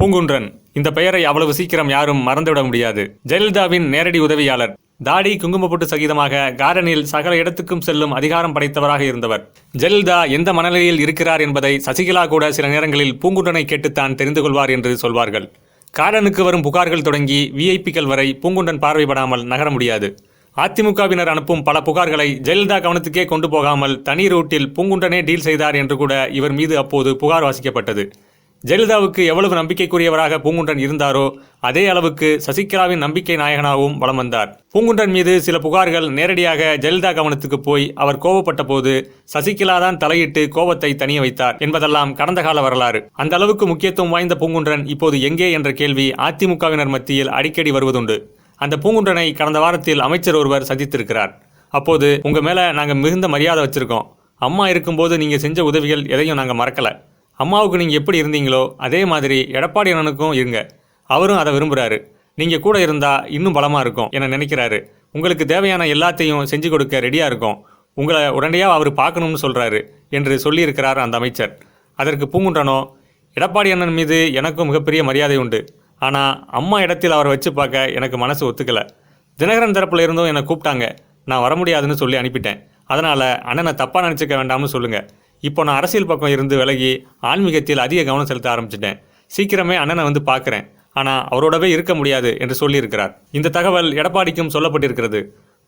பூங்குன்றன். இந்த பெயரை அவ்வளவு சீக்கிரம் யாரும் மறந்துவிட முடியாது. ஜெயலலிதாவின் நேரடி உதவியாளர். தாடி குங்குமப்பொட்டு சகிதமாக கார்டனில் சகல இடத்துக்கும் செல்லும் அதிகாரம் படைத்தவராக இருந்தவர். ஜெயலலிதா எந்த மனநிலையில் இருக்கிறார் என்பதை சசிகலா கூட சில நேரங்களில் பூங்குன்றனை கேட்டுத்தான் தெரிந்து கொள்வார் என்று சொல்வார்கள். கார்டனுக்கு வரும் புகார்கள் தொடங்கி விஐபிக்கள் வரை பூங்குண்டன் பார்வைப்படாமல் நகர முடியாது. அதிமுகவினர் அனுப்பும் பல புகார்களை ஜெயலலிதா கவனத்துக்கே கொண்டு போகாமல் தனி ரூட்டில் பூங்குண்டனே டீல் செய்தார் என்று கூட இவர் மீது அப்போது புகார் வாசிக்கப்பட்டது. ஜெயலலிதாவுக்கு எவ்வளவு நம்பிக்கைக்குரியவராக பூங்குன்றன் இருந்தாரோ அதே அளவுக்கு சசிகலாவின் நம்பிக்கை நாயகனாகவும் வலம் வந்தார். பூங்குன்றன் மீது சில புகார்கள் நேரடியாக ஜெயலலிதா கவனத்துக்கு போய் அவர் கோபப்பட்ட போது சசிகலா தான் தலையிட்டு கோபத்தை தனிய வைத்தார் என்பதெல்லாம் கடந்த கால வரலாறு. அந்த அளவுக்கு முக்கியத்துவம் வாய்ந்த பூங்குன்றன் இப்போது எங்கே என்ற கேள்வி அதிமுகவினர் மத்தியில் அடிக்கடி வருவதுண்டு. அந்த பூங்குன்றனை கடந்த வாரத்தில் அமைச்சர் ஒருவர் சந்தித்திருக்கிறார். அப்போது உங்க மேல நாங்க மிகுந்த மரியாதை வச்சிருக்கோம். அம்மா இருக்கும்போது நீங்க செஞ்ச உதவிகள் எதையும் நாங்க மறக்கல. அம்மாவுக்கு நீங்கள் எப்படி இருந்தீங்களோ அதே மாதிரி எடப்பாடி அண்ணனுக்கும் இருங்க. அவரும் அதை விரும்புகிறாரு நீங்கள் கூட இருந்தால் இன்னும் பலமாக இருக்கும் என நினைக்கிறாரு. உங்களுக்கு தேவையான எல்லாத்தையும் செஞ்சு கொடுக்க ரெடியாக இருக்கும். உங்களை உடனடியாக அவர் பார்க்கணும்னு சொல்கிறாரு என்று சொல்லியிருக்கிறார் அந்த அமைச்சர். அதற்கு பூங்குன்றனோ எடப்பாடி அண்ணன் மீது எனக்கும் மிகப்பெரிய மரியாதை உண்டு. ஆனால் அம்மா இடத்தில் அவரை வச்சு பார்க்க எனக்கு மனசு ஒத்துக்கலை. தினகரன் தரப்பில் இருந்தும் என்னை கூப்பிட்டாங்க. நான் வர முடியாதுன்னு சொல்லி அனுப்பிட்டேன். அதனால் அண்ணனை தப்பாக நினச்சிக்க வேண்டாம்னு சொல்லுங்கள் இப்போ நான் அரசியல் பக்கம் இருந்து விலகி ஆன்மீகத்தில் அதிக கவனம் செலுத்த ஆரம்பிச்சிட்டேன். சீக்கிரமே அண்ணனை வந்து பார்க்குறேன். ஆனால் அவரோடவே இருக்க முடியாது என்று சொல்லியிருக்கிறார். இந்த தகவல் எடப்பாடிக்கும் சொல்லப்பட்டிருக்கிறது.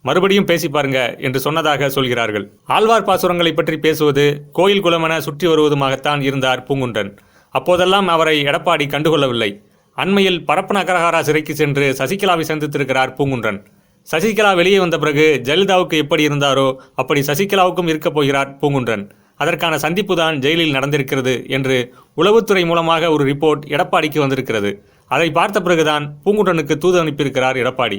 மறுபடியும் பேசி பாருங்க என்று சொன்னதாக சொல்கிறார்கள். ஆழ்வார் பாசுரங்களை பற்றி பேசுவது கோயில் குலமென சுற்றி வருவதுமாகத்தான் இருந்தார் பூங்குன்றன். அப்போதெல்லாம் அவரை எடப்பாடி கண்டுகொள்ளவில்லை. அண்மையில் பரப்பன அகரஹாரா சிறைக்கு சென்று சசிகலாவை சந்தித்திருக்கிறார் பூங்குன்றன். சசிகலா வெளியே வந்த பிறகு ஜெயலலிதாவுக்கு எப்படி இருந்தாரோ அப்படி சசிகலாவுக்கும் இருக்கப் போகிறார் பூங்குன்றன். அதற்கான சந்திப்பு தான் ஜெயிலில் நடந்திருக்கிறது என்று உளவுத்துறை மூலமாக ஒரு ரிப்போர்ட் எடப்பாடிக்கு வந்திருக்கிறது. அதை பார்த்த பிறகுதான் பூங்குட்டனுக்கு தூது அனுப்பியிருக்கிறார் எடப்பாடி.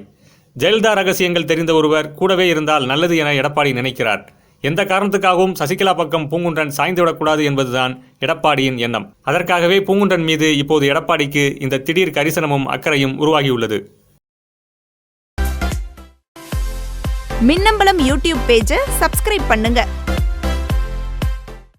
ஜெயலலிதா ரகசியங்கள் தெரிந்த ஒருவர் கூடவே இருந்தால் நல்லது என எடப்பாடி நினைக்கிறார். எந்த காரணத்துக்காகவும் சசிகலா பக்கம் பூங்குன்றன் சாய்ந்துவிடக்கூடாது என்பதுதான் எடப்பாடியின் எண்ணம். அதற்காகவே பூங்குன்றன் மீது இப்போது எடப்பாடிக்கு இந்த திடீர் கரிசனமும் அக்கறையும் உருவாகியுள்ளது. மின்னம்பலம் யூடியூப் பேஜை சப்ஸ்கிரைப் பண்ணுங்க.